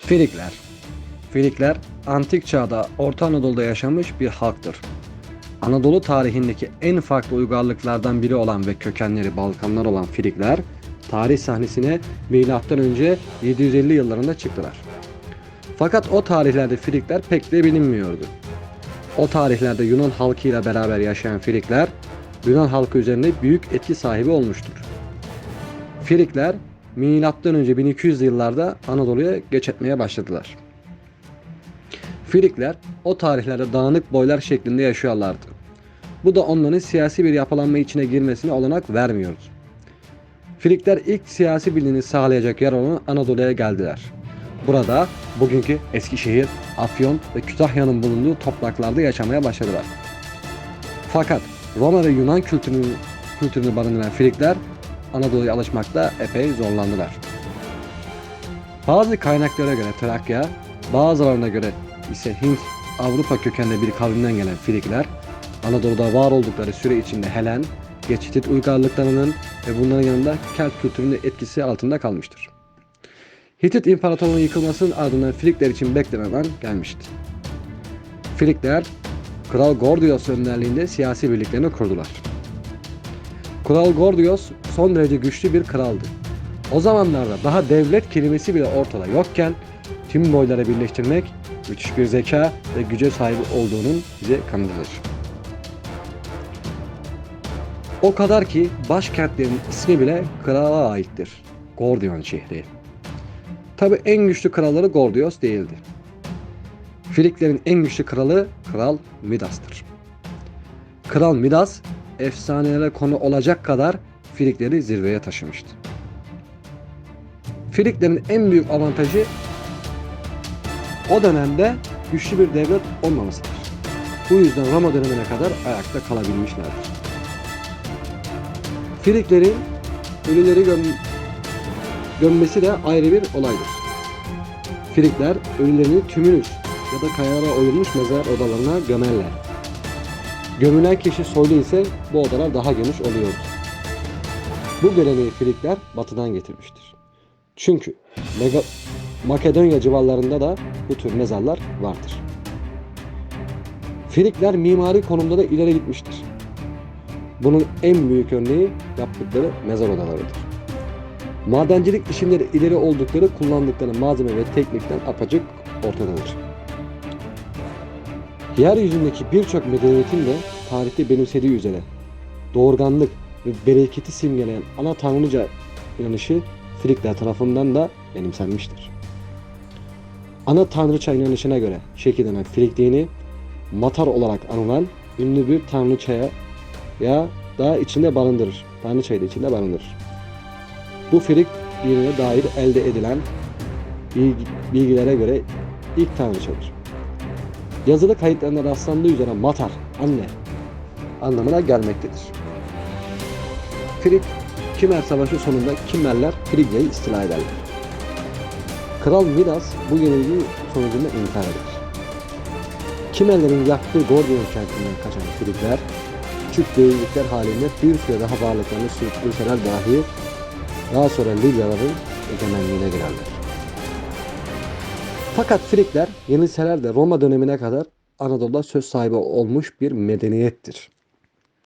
Frikler Frikler antik çağda Orta Anadolu'da yaşamış bir halktır. Anadolu tarihindeki en farklı uygarlıklardan biri olan ve kökenleri Balkanlar olan Frikler tarih sahnesine M.Ö. 750 yıllarında çıktılar. Fakat o tarihlerde Frikler pek de bilinmiyordu. O tarihlerde Yunan halkıyla beraber yaşayan Frikler Yunan halkı üzerinde büyük etki sahibi olmuştur. Frikler M.Ö. 1200 yıllarda Anadolu'ya göç etmeye başladılar. Frikler o tarihlerde dağınık boylar şeklinde yaşıyorlardı. Bu da onların siyasi bir yapılanma içine girmesine olanak vermiyordu. Frikler ilk siyasi birliğini sağlayacak yer olan Anadolu'ya geldiler. Burada bugünkü Eskişehir, Afyon ve Kütahya'nın bulunduğu topraklarda yaşamaya başladılar. Fakat Roma ve Yunan kültürünü, kültürünü barındıran Frikler Anadolu'ya alışmakta epey zorlandılar. Bazı kaynaklara göre Trakya, bazılarına göre ise Hint, Avrupa kökenli bir kavimden gelen Frikler, Anadolu'da var oldukları süre içinde Helen, Geçitit uygarlıklarının ve bunların yanında Kelt kültürünün etkisi altında kalmıştır. Hitit İmparatorluğu'nun yıkılmasının ardından Frikler için beklenen an gelmişti. Frikler, Kral Gordios önderliğinde siyasi birliklerini kurdular. Kral Gordios son derece güçlü bir kraldı. O zamanlarda daha devlet kelimesi bile ortada yokken tüm boyları birleştirmek müthiş bir zeka ve güce sahip olduğunun bize kanıtıdır. O kadar ki başkentlerin ismi bile krala aittir. Gordion şehri. Tabi en güçlü kralları Gordios değildi. Friklerin en güçlü kralı Kral Midas'tır. Kral Midas efsanelere konu olacak kadar Frikleri zirveye taşımıştı. Friklerin en büyük avantajı o dönemde güçlü bir devlet olmamasıdır. Bu yüzden Roma dönemine kadar ayakta kalabilmişlerdir. Friklerin ölüleri göm gömmesi de ayrı bir olaydır. Frikler ölülerini tümünüs ya da kayalara oyulmuş mezar odalarına gömerler. Gömülen kişi soylu ise bu odalar daha geniş oluyordu. Bu geleneği Frikler batıdan getirmiştir. Çünkü Mega- Makedonya civarlarında da bu tür mezarlar vardır. Frikler mimari konumda da ileri gitmiştir. Bunun en büyük örneği yaptıkları mezar odalarıdır. Madencilik işinde de ileri oldukları kullandıkları malzeme ve teknikten apaçık ortadadır. Yeryüzündeki birçok medeniyetin de tarihte benimsediği üzere doğurganlık ve bereketi simgeleyen ana tanrıca inanışı Frikler tarafından da benimsenmiştir. Ana tanrıça inanışına göre şekillenen Frik dini Matar olarak anılan ünlü bir tanrıçaya ya da içinde barındırır. Tanrıçayı da içinde barındırır. Bu Frik dinine dair elde edilen bilgi- bilgilere göre ilk tanrıçadır. Yazılı kayıtlarında rastlandığı üzere Matar, anne anlamına gelmektedir. Frik, Kimer Savaşı sonunda Kimerler Frigya'yı istila ederler. Kral Midas bu yenilgi sonucunda intihar eder. Kimerlerin yaktığı Gordion kentinden kaçan Frikler, küçük devletlikler halinde bir süre daha varlıklarını sürdürseler dahi daha sonra Lidyaların egemenliğine girerler. Fakat Frikler yenilseler de Roma dönemine kadar Anadolu'da söz sahibi olmuş bir medeniyettir.